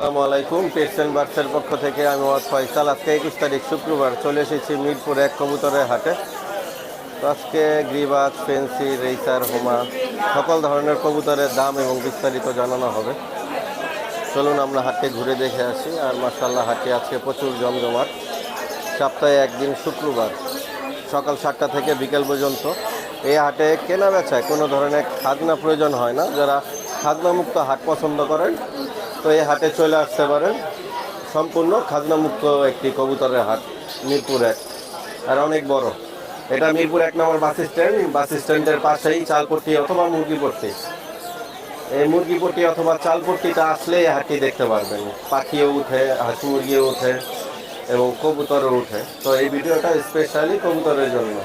আসসালামু আলাইকুম পেটসেন বার্সের পক্ষ থেকে আমি ওয়াজ ফয়সাল। আজকে একুশ তারিখ শুক্রবার, চলে এসেছি মিরপুর এক কবুতরের হাটে। তো আজকে গ্রিবাজ, ফেন্সি, রেসার, হোমা, সকল ধরনের কবুতরের দাম এবং বিস্তারিত জানানো হবে। চলুন আমরা হাটে ঘুরে দেখে আসি। আর মার্শাল্লাহ হাটে আজকে প্রচুর জমজমাট। সপ্তাহে একদিন শুক্রবার, সকাল সাতটা থেকে বিকেল পর্যন্ত। এই হাটে কেনা বেচায় কোনো ধরনের খাজনা প্রয়োজন হয় না। যারা খাজনামুক্ত হাট পছন্দ করেন তো এই হাটে চলে আসতে পারেন সম্পূর্ণ খাজনামুক্ত একটি কবুতরের হাট মিরপুর এক। আর অনেক বড়। এটা মিরপুর এক নম্বর বাস স্ট্যান্ড। বাস স্ট্যান্ডের পাশেই চালপট্টি অথবা মুরগিপট্টি। এই মুরগিপট্টি অথবা চালপট্টিটা আসলে এই হাটটি দেখতে পারবেন। পাখিও উঠে হাঁস মুরগিও উঠে এবং কবুতরও উঠে। তো এই ভিডিওটা স্পেশালি কবুতরের জন্য।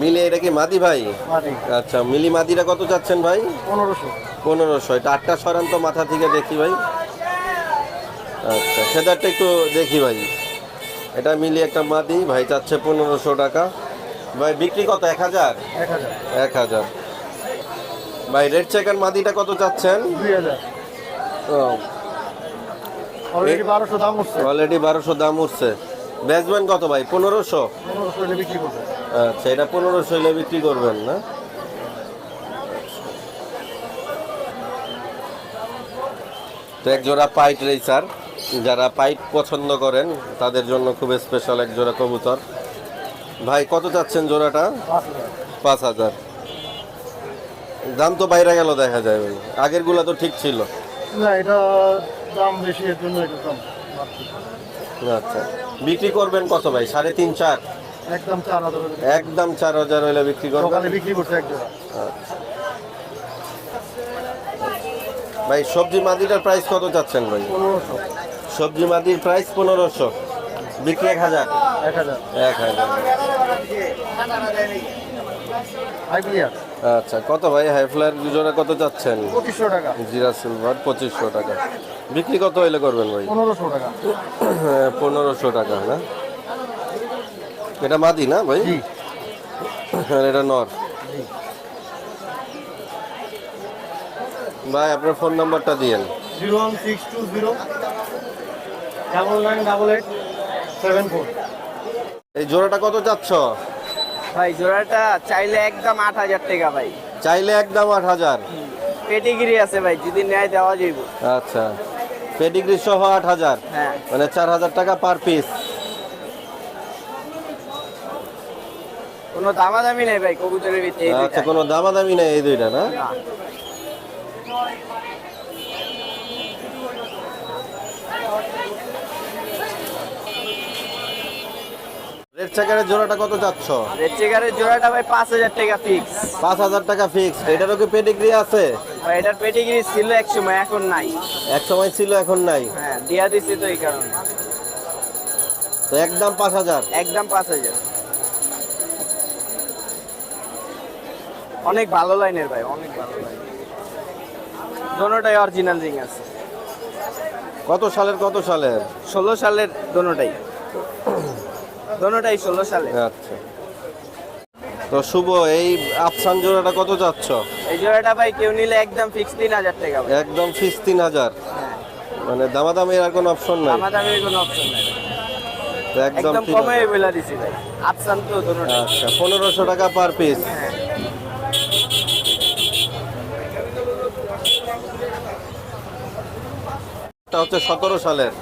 মিলি এটা কি মাদি ভাই? আচ্ছা মিলি মাদিরা কত চাচ্ছেন ভাই? পনেরোশো। পনেরোশো এটা আটটা সরান্ত মাথা থেকে দেখি ভাই। আচ্ছা সেদারটা একটু দেখি ভাই। এটা মিলি একটা মাদি ভাই চাচ্ছে পনেরোশো টাকা। ভাই বিক্রি কত এক হাজার? এক হাজার। ভাই রেড চেকার মাদিটা কত চাচ্ছেন? দুই হাজার। অলরেডি বারোশো দাম উঠছে। বেচবেন কত ভাই পনেরোশো? আচ্ছা এটা পনেরোশো হলে বিক্রি করবেন না? তো এক জোড়া পাইট রেসার যারা পাইট পছন্দ করেন তাদের জন্য খুব স্পেশাল এক জোড়া কবুতর। ভাই কত চাচ্ছেন জোড়াটা? পাঁচ হাজার। দাম তো বাইরে গেল দেখা যায় ভাই। আগেরগুলা তো ঠিক ছিল। না এটা দাম বেশি এর জন্য একটু কম। আচ্ছা। বিক্রি করবেন কত ভাই? সাড়ে তিন চার? একদম চার হাজার একদম চার হাজার হলে বিক্রি করবেন? বিক্রি করছে জোড়া ভাই সবজি মাদিটার প্রাইস কত চাচ্ছেন ভাই? সবজি মাদির প্রাইস পনেরোশো। বিক্রি এক হাজার? এক হাজার। এক হাজার। আচ্ছা কত ভাই? হাই ফ্লায়ার জোড়া কত চাচ্ছেন? পঁচিশশো টাকা। জিরা সিলভার পঁচিশশো টাকা। বিক্রি কত হইলে করবেন ভাই? পনেরোশো টাকা। পনেরোশো টাকা না? এটা মাদি না ভাই? আর এটা নর। ভাই আপনার ফোন নাম্বারটা দিয়েন। Zero one six two zero double nine double eight seven four. এই জোড়াটা কত চাচ্ছ? ভাই জোড়াটা চাইলে একদম আট হাজার টাকা ভাই। চাইলে একদম আট হাজার। পেটিগিরি আছে ভাই যদি ন্যায় দেওয়া যাইব। আচ্ছা। পেডিগ্রি সহ আট হাজার। হ্যাঁ। মানে চার হাজার টাকা পার পিস কোনো দামাদামি নেই ভাই কবুতরের ভিতরে আচ্ছা। কোনো দামাদামি নেই এই দুইটা না। রেড চেকারের জোড়াটা কত চাচ্ছ? রেড চেকারের জোড়াটা ভাই পাঁচ হাজার টাকা ফিক্স পাঁচ হাজার টাকা ফিক্সড এটারও কি পেডিগ্রি আছে? ভাই এটার ছিল এক সময় এখন নাই। এক সময় ছিল এখন নাই। হ্যাঁ দিয়া দিছি তো এই কারণে। তো একদম পাঁচ হাজার। একদম পাঁচ হাজার। অনেক ভালো লাইনের ভাই অনেক ভালো লাইন। দোনোটাই অরিজিনাল রিং আছে। কত সালের কত সালের? ষোলো সালের দোনোটাই। দোনোটাই ষোলো সালে আচ্ছা। তো শুভ এই আফসান জোড়াটা কত এই জোড়াটা ভাই কেউ নিলে একদম ফিক্স তিন হাজার টাকা একদম ফিক্স তিন হাজার। হ্যাঁ। মানে দামাদামির আর কোনো অপশন নাই? দামাদামির কোনো অপশন নাই। একদম কমে। বলে দিছি ভাই। আফসান তো দোনোটাই। আচ্ছা পনেরোশো টাকা পার পিস হ্যাঁ। এটা হচ্ছে সতেরো সালের।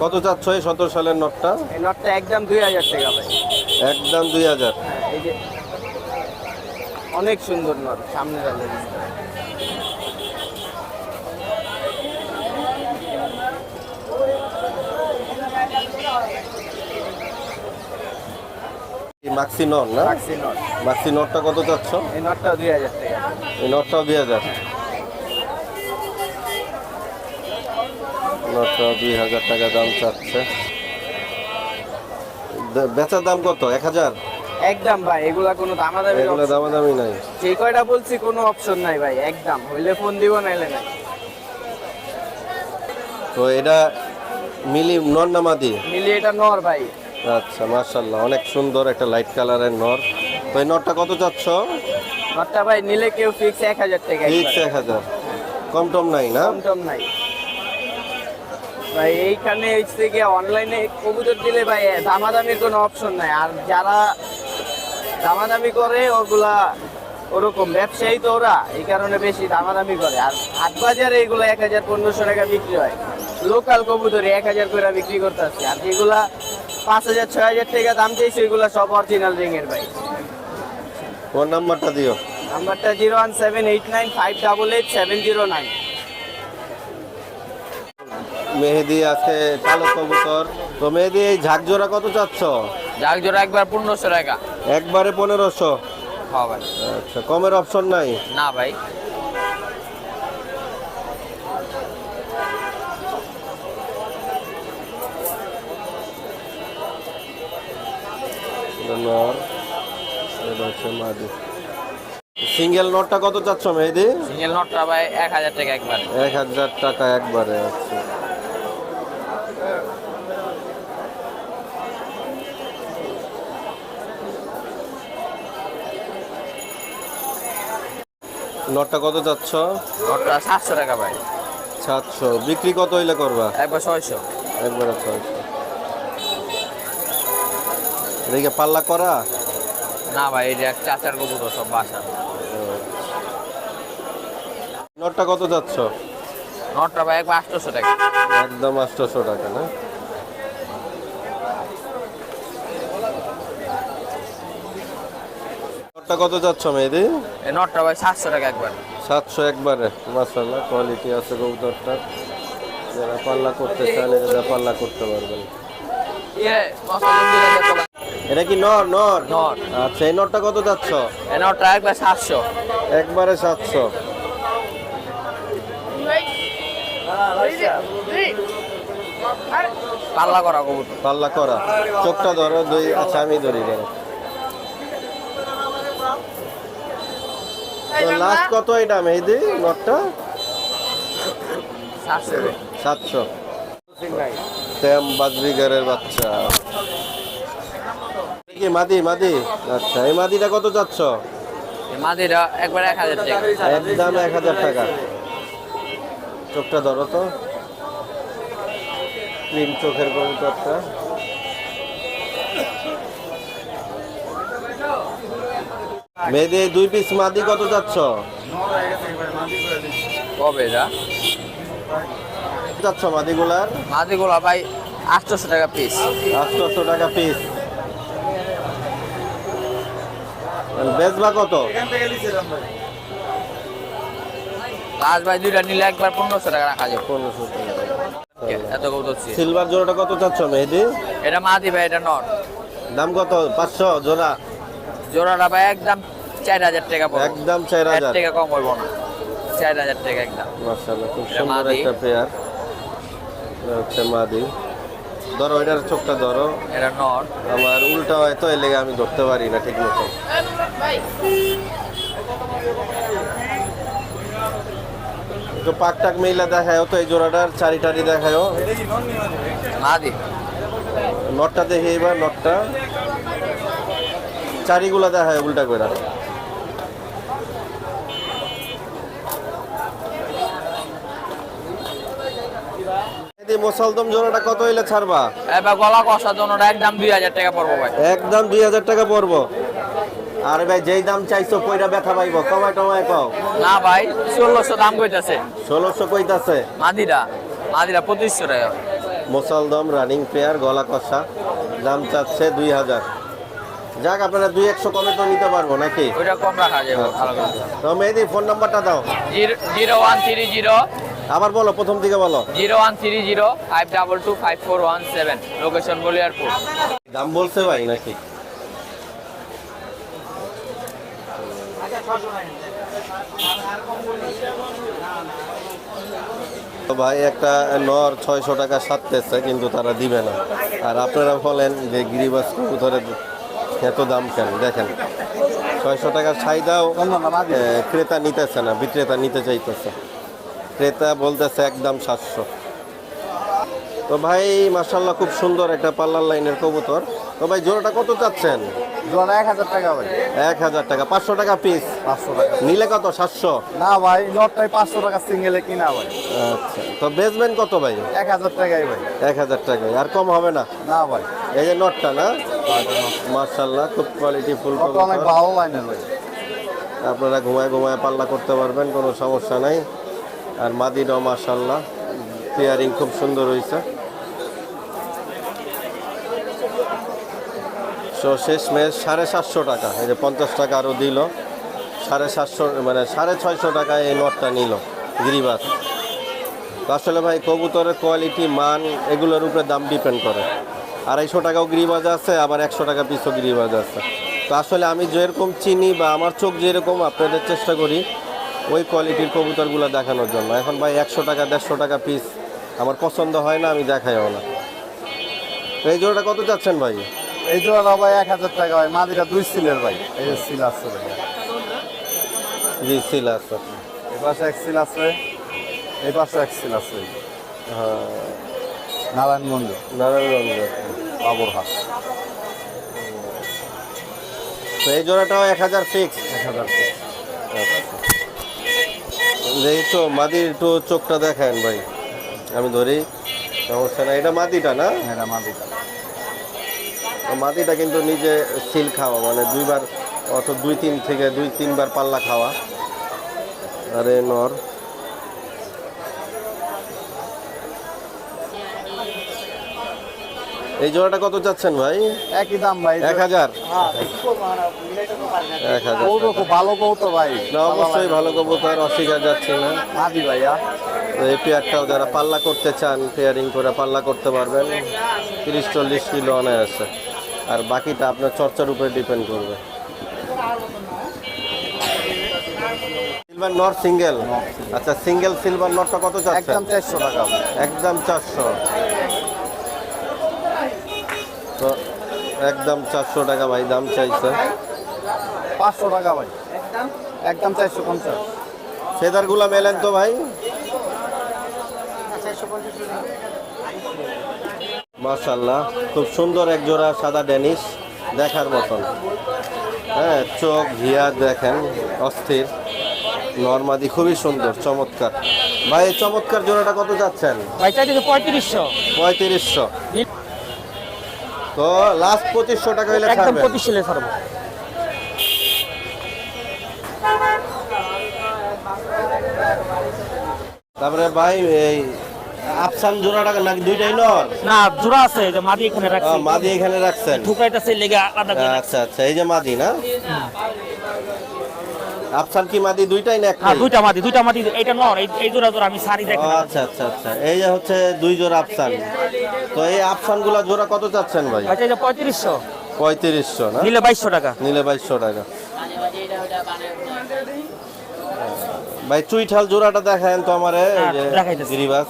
কত চাচ্ছ এই সতেরো সালের নোটটা? এই নটটা একদম দুই হাজার টাকা ভাই। একদম দুই হাজার। হ্যাঁ এই যে অনেক সুন্দর নট সামনে মাক্সি নট না? মাক্সি নটটা কত চাচ্ছ এই নটটা দুই হাজার টাকা। এই নটটাও দুই হাজার। নটটাও দুই হাজার টাকা দাম চাচ্ছে। বেচার দাম কত? এক হাজার? একদম ভাই এগুলা কোনো দামাদামি এগুলো দামাদামি নাই। যে কয়টা বলছি কোনো অপশন নাই ভাই একদম। হইলে ফোন দিব নাইলে নাই। তো এটা মিলি নর নামাদি মিলি এটা নর ভাই। আচ্ছা মার্শাল্লাহ অনেক সুন্দর একটা লাইট কালারের নর। তো এই নরটা কত চাচ্ছ? নটটা ভাই নিলে কেউ ফিক্স এক হাজার টাকা ফিক্স এক হাজার। কম টম নাই না? কম টম নাই। ভাই এইখানে হচ্ছে গিয়ে অনলাইনে কবুতর দিলে ভাই দামাদামির কোনো অপশন নাই। আর যারা দামাদামি করে ওগুলা ওরকম ব্যবসায়ী তো ওরা এই কারণে বেশি দামাদামি করে। আর হাট বাজারে এগুলো এক হাজার পনেরোশো টাকা বিক্রি হয়। লোকাল কবুতরে এক হাজার করে বিক্রি করতে আসছে আর যেগুলা পাঁচ হাজার ছয় হাজার টাকা দাম চাইছে ওইগুলো সব অরিজিনাল রিংয়ের ভাই। ফোন নাম্বারটা দিও। নাম্বারটা zero one seven eight nine five double eight seven zero nine. Mehedi আছে কালো কবুতর। তো মেহেদি এই ঝাঁকজোড়া কত চাচ্ছ? যাক জোড়া একবার পনেরোশো টাকা। একবারে পনেরোশো? হ্যাঁ ভাই। আচ্ছা কমের অপশন নাই? না ভাই। সিঙ্গেল নটটা কত চাচ্ছ মেহেদি? সিঙ্গেল নটটা ভাই এক হাজার টাকা একবার। এক হাজার টাকা একবারে আচ্ছা। নটটা কত চাচ্ছ নটটা সাতশো টাকা ভাই। সাতশো। বিক্রি কত হইলে করবা? একবার ছয়শো। একবার ছয়শো। এদিকে পাল্লা করা? না ভাই এটা এক চাচার কবুতর সব বাসা। নটটা কত যাচ্ছ? নটটা ভাই একবার আটশোশো টাকা। একদম আটশোশো টাকা না? নটটা কত যাচ্ছ মেয়েদি নটটা ভাই সাতশো টাকা একবার। সাতশো একবারে মাসাল্লাহ কোয়ালিটি আছে কবুতরটা। যারা পাল্লা করতে চান এটা পাল্লা করতে পারবেন। এটা কি নর নর? নর। আচ্ছা এই নটটা কত যাচ্ছ? এই নটটা একবার সাতশো। একবারে সাতশো। পাল্লা করা কবুতর। পাল্লা করা। চোখটা ধরো দুই আচ্ছা আমি ধরি ধরো। লাস্ট কত এটা মেহেদি নটটা? সাতশো। ট্যাম বাজবিগারের বাচ্চা। কি মাদি মাদি। আচ্ছা এই মাদিটা কত যাচ্ছ এই মাদিরা একবার এক হাজার টাকা। একদম এক হাজার টাকা। চোখটা ধরো তো। ক্রিম চোখের কবুতরটা মেয়েদি এই দুই পিস মাদি কত যাচ্ছ কবে এটা? যাচ্ছ মাদিগুলার? মাদিগুলা ভাই আটশোশো টাকা পিস আটশোশো টাকা পিস বেচবা কত? লাস্ট ভাই দুইটা নিলে একবার পনেরোশো টাকা রাখা যাবে। পনেরোশো এত ছিল। সিলভার জোড়াটা কত চাচ্ছ মেহেদি? এটা মাদি ভাই এটা নট দাম কত? পাঁচশো জোড়া? জোড়াটা ভাই একদম চার হাজার টাকা পড়বে। একদম চার হাজার। টাকা কম হইব না। চার হাজার টাকা একদম। মার্শাল্লাহ খুব সুন্দর। একটা পেয়ার হচ্ছে মাদি। ধরো এটার চোখটা ধরো। এটা নট আমার উল্টা হয়তো এর লেগে আমি ধরতে পারি না ঠিক মতো। একটু পাক টাক মেইলা দেখায় তো এই জোড়াটার চারি টারি দেখায় মাদি নটটা দেখি এবার নটটা। চারিগুলা দেখায় উল্টা করে মোসালদম জোড়াটা কত হইলে ছাড়বা? এবার গলা কষার জন্য একদম দুই হাজার টাকা পড়ব ভাই। একদম দুই হাজার টাকা পড়ব। আরে ভাই যেই দাম চাইছো কইরা ব্যথা পাইবো। কমায় টমায় কও। না ভাই ষোলোশো দাম কইতাছে। ষোলোশো কইতাছে? মাদিরা মাদিরা পঁচিশশো টাকা। মোসালদম রানিং পেয়ার গলা কষা। দাম চাচ্ছে দুই হাজার। যাক আপনারা দুই একশো কমে তো নিতে পারব নাকি? ওইটা কম রাখা যাবে ভালো করে তো মেহেদি ফোন নাম্বারটা দাও। Zero one three zero. আবার বলো প্রথম দিকে বলো। Zero one three zero five double two five four one seven. Location Baliarpur. দাম বলছে ভাই নাকি? ভাই একটা নর ছয়শো টাকা সাততেছে কিন্তু তারা দিবে না। আর আপনারা বলেন যে গিরিবাস কবুতরের এত দাম কেন? দেখেন ছয়শো টাকার ছাইদাও এ, ক্রেতা নিতেছে না বিক্রেতা নিতে চাইতেছে। ক্রেতা বলতেছে একদম সাতশো। তো ভাই মার্শাল্লাহ খুব সুন্দর একটা পাল্লার লাইনের কবুতর। তো ভাই জোড়াটা কত চাচ্ছেন? জোড়া এক হাজার টাকা ভাই। এক হাজার টাকা পাঁচশো টাকা পিস পাঁচশো টাকা। নিলে কত সাতশো? না ভাই নটটাই পাঁচশো টাকা সিঙ্গেলে কিনা ভাই। আচ্ছা তো বেচবেন কত ভাই? এক হাজার টাকাই ভাই। এক হাজার টাকা আর কম হবে না? না ভাই। এই যে নটটা না? খুব কোয়ালিটি ফুল অনেক ভালো লাইনের ভাই। আপনারা ঘুমায় ঘুমায় পাল্লা করতে পারবেন কোনো সমস্যা নাই। আর মাদিটাও মার্শাল্লাহ পেয়ারিং খুব সুন্দর হয়েছে সো শেষ মেশ সাড়ে সাতশো টাকা, এই যে পঞ্চাশ টাকা আরও দিল। সাড়ে সাতশো মানে সাড়ে ছয়শো টাকায় এই নটটা নিল, গিরিবাস। আসলে ভাই, কবুতরের কোয়ালিটি মান, এগুলোর উপরে দাম ডিপেন্ড করে। আড়াইশো টাকাও গিরিবাজ আছে, আবার একশো টাকা পিসও গিরিবাজ আছে। তো আসলে আমি যেরকম চিনি বা আমার চোখ যেরকম, আপনাদের চেষ্টা করি ওই কোয়ালিটির কবুতরগুলো দেখানোর জন্য। এখন ভাই, একশো টাকা, দেড়শো টাকা পিস আমার পছন্দ হয় না, আমি দেখাইও না। এই জোড়াটা কত চাচ্ছেন ভাই? এই জোড়া ভাই এক হাজার টাকা ভাই মাদিটা দুই সিলের ভাই। এই যে সিল আছে ভাই জি সিল আছে। এই পাশে এক সিল আছে এই পাশে এক সিল আছে। হ্যাঁ। নারায়ণগঞ্জ। নারায়ণগঞ্জ। বাবুরহাট তো এই জোড়াটাও এক হাজার ফিক্স এক হাজার এই তো মাদির একটু চোখটা দেখেন ভাই। আমি ধরি সমস্যা না এটা মাদিটা না? এটা মাদিটা। মাদিটা কিন্তু নিজে সিল খাওয়া মানে দুইবার অত দুই তিন থেকে দুই তিনবার পাল্লা খাওয়া। আরে নর। এই জোড়াটা কত চাচ্ছেন ভাই? একই দাম ভাই। এক হাজার? এক হাজার। খুব ভালো কৌতো ভাই। না অবশ্যই ভালো কবুতর অস্বীকার যাচ্ছে না। ভাইয়া। এই পেয়ারটাও যারা পাল্লা করতে চান পেয়ারিং করে পাল্লা করতে পারবেন। তিরিশ চল্লিশ কিলো অনায়াসে। আর বাকিটা আপনার চর্চার উপরে ডিপেন্ড করবে। সিলভার নট সিঙ্গেল আচ্ছা সিঙ্গেল সিলভার নটটা কত চাচ্ছেন? একদম চারশো টাকা। একদম চারশো। তো একদম চারশো টাকা ভাই দাম চাইছে। পাঁচশো টাকা ভাই। একদম চারশো পঞ্চাশ। ফেদারগুলা মেলেন তো ভাই? মাশাল্লাহ খুব সুন্দর এক জোড়া সাদা ডেনিস দেখার মতন। হ্যাঁ চোখ ঘিয়া দেখেন অস্থির। নর্মাদি খুবই সুন্দর চমৎকার। ভাই এই চমৎকার জোড়াটা কত যাচ্ছেন? পঁয়ত্রিশশো। পঁয়ত্রিশশো। তো লাস্ট পঁচিশশো টাকা হলে একদম ছাড়বেন। ছাড়বো। তারপরে ভাই এই আফসান জোড়াটা নাকি দুইটাই নর? না জোড়া আছে যে মাদি এখানে রাখছি। মাদি এখানে রাখছেন। ঢুকাইতেছে লেগে আলাদা করে আচ্ছা আচ্ছা এই যে মাদি না? আফসান কি মাদি দুইটাই না হ্যাঁ একটাই দুইটা মাদি দুইটা মাদি এইটা নর এই এই জোড়া জোড়া আমি ও, দেখি আচ্ছা আচ্ছা আচ্ছা এই যে হচ্ছে দুই জোড়া আফসান। তো এই আফসানগুলা জোড়া কত চাচ্ছেন ভাই? ভাই চাইতে পঁয়ত্রিশশো। পঁয়ত্রিশশো না? নিলে বাইশশো টাকা। নিলে বাইশশো টাকা। ভাই চুইঠাল জোড়াটা দেখায়েন তো আমারে এই হ্যাঁ, যে দেখাইতেছি। গিরিবাস।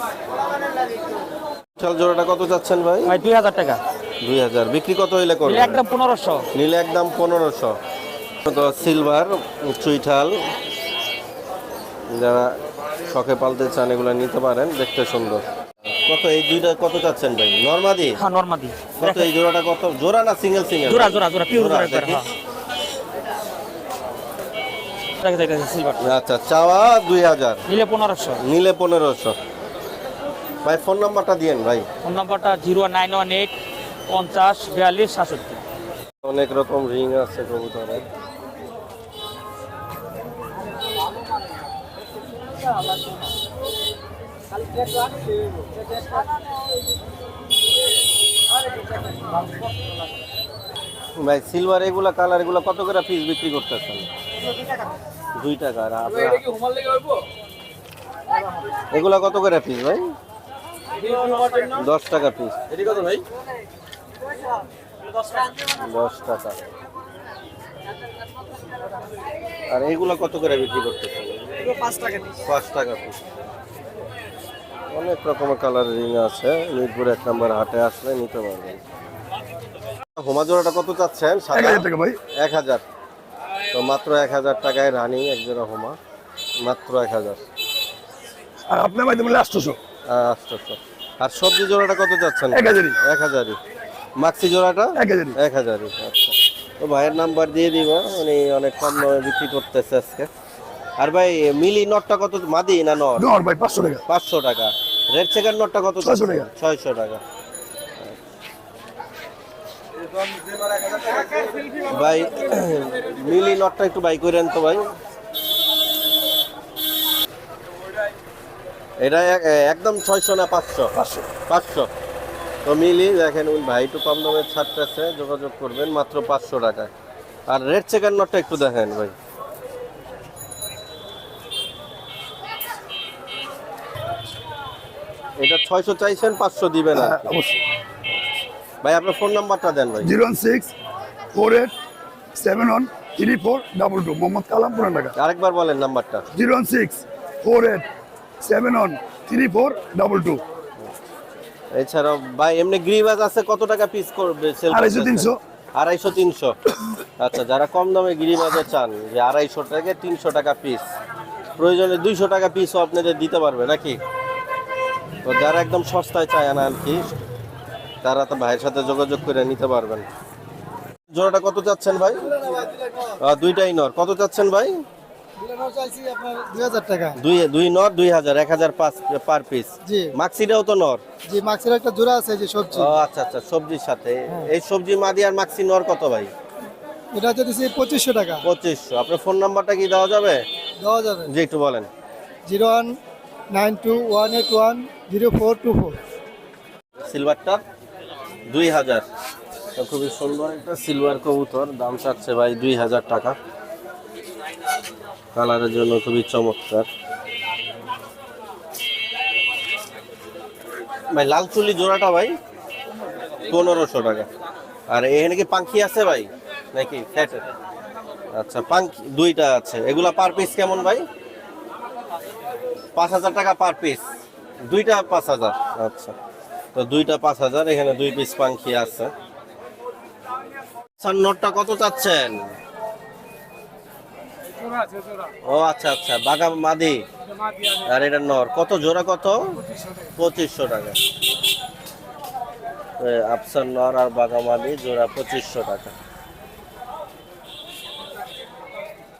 চুইঠাল জোড়াটা কত চাচ্ছেন ভাই? ভাই দুই হাজার টাকা। দুই হাজার। বিক্রি কত হইলে নিলে করবেন একদম পনেরোশো। নিলে একদম পনেরোশো। তো সিলভার চুইঠাল যারা শখে পালতে চান এগুলো নিতে পারেন দেখতে সুন্দর। কত এই দুইটা কত চাচ্ছেন ভাই? নর্মাদি? হ্যাঁ নর্মাদি। কত এই জোড়াটা কত? জোড়া না সিঙ্গেল সিঙ্গেল? জোড়া জোড়া জোড়া পিওর জোড়া। হ্যাঁ। আচ্ছা চাওয়া দুই হাজার। নিলে পনেরোশো। নিলে পনেরোশো। ভাই ফোন নাম্বারটা দিয়েন ভাই। ফোন নাম্বারটা জিরো নাইন ওয়ান এইট পঞ্চাশ বিয়াল্লিশ সাতষট্টি। অনেক রকম রিং আছে কবুতরের ভাই। সিলভার এগুলা কালার এগুলা কত করে পিস বিক্রি করতেছেন? দুই টাকা। আর আপনার এগুলা কত করে পিস ভাই? দশ টাকা পিস দশ টাকা। আর এইগুলো কত করে বিক্রি করতেছেন? পাঁচ টাকা পিস অনেক রকমের কালার রিং আছে। মিরপুর এক নম্বর হাটে আসলে নিতে পারবেন। হোমা জোড়াটা কত চাচ্ছেন? এক হাজার তো মাত্র এক হাজার টাকায় রানি এক জোড়া হোমা। মাত্র এক হাজার। আর আপনার মাধ্যমে লাস্টশো আটশোশো আর সবজি জোড়াটা কত চাচ্ছেন? এক হাজারই। এক হাজারই। মাক্সি জোড়াটা? এক হাজারই। এক হাজারই আচ্ছা। তো ভাইয়ের নাম্বার দিয়ে দিব উনি অনেক কম দামে বিক্রি করতেছে আজকে। আর ভাই মিলি নটটা কত মাদি না নট ভাই পাঁচশো টাকা। পাঁচশো টাকা। রেড চেকার নটটা কত 600 টাকা। ছয়শো টাকা। ভাই মিলি নটটা একটু বাই করেন তো ভাই। এটা একদম ছয়শো না পাঁচশো? পাঁচশো। পাঁচশো। তো মিলি দেখেন ওই ভাই একটু কম দামে ছাড়তেছে যোগাযোগ করবেন মাত্র পাঁচশো টাকায়। আর রেড চেকার নটটা একটু দেখেন ভাই। এটা ছয়শো চাইছেন পাঁচশো দিবেন আর হ্যাঁ, ভাই আপনার ফোন নাম্বারটা দেন ভাই। Zero six four eight seven one three four double two Mohammad Kalam Puran Dhaka আরেকবার বলেন নাম্বারটা। Zero six four eight seven one three four double two এছাড়াও ভাই এমনি গ্রিবাজ আছে কত টাকা পিস করবে আড়াইশো, তিনশো। আড়াইশো তিনশো। আচ্ছা যারা কম দামে গিরিবাজে চান যে আড়াইশো টাকা তিনশো টাকা পিস প্রয়োজনে দুইশো টাকা পিসও আপনাদের দিতে পারবে নাকি? তো যারা একদম সস্তায় চায় না আর কি তারা তো ভাইয়ের সাথে যোগাযোগ করে নিতে পারবেন। জোড়াটা কত চাচ্ছেন ভাই? দুইটাই নর কত চাচ্ছেন ভাই? দুই হাজার টাকা। দুই দুই নর দুই হাজার এক হাজার পার পিস মাক্সিটাও তো নর? জি মাক্সের একটা জোড়া আছে যে সবজি। আচ্ছা আচ্ছা সবজির সাথে। এই সবজি মাদি আর মাক্সি নর কত ভাই? এটা হচ্ছে পঁচিশশো টাকা। পঁচিশশো। আপনার ফোন নাম্বারটা কি দেওয়া যাবে? দেওয়া যাবে। জি একটু বলেন। Zero one nine two one eight one zero four two four. সিলভারটা? দুই হাজার। তো খুবই সুন্দর একটা সিলভার কবুতর। দাম চাচ্ছে ভাই দুই হাজার টাকা। কালারের জন্য খুবই চমৎকার। ভাই, লাল চুলি জোড়াটা ভাই পনেরোশো টাকা। আর এখানে কি পাখি আছে ভাই? নাকি আচ্ছা পাঙ্কি দুইটা আছে। এগুলা পার পিস কেমন ভাই? পাঁচ হাজার টাকা পার পিস দুইটা পাঁচ হাজার। আচ্ছা তো দুইটা পাঁচ হাজার, এখানে দুই পিস পাখি আছে। স্যার, নোটটা কত চাচ্ছেন? ও আচ্ছা আচ্ছা বাগা মাদি। আর এটা নর কত জোড়া কত? পঁচিশশো টাকা। আফসার নর আর বাগা মাদি জোড়া পঁচিশশো টাকা।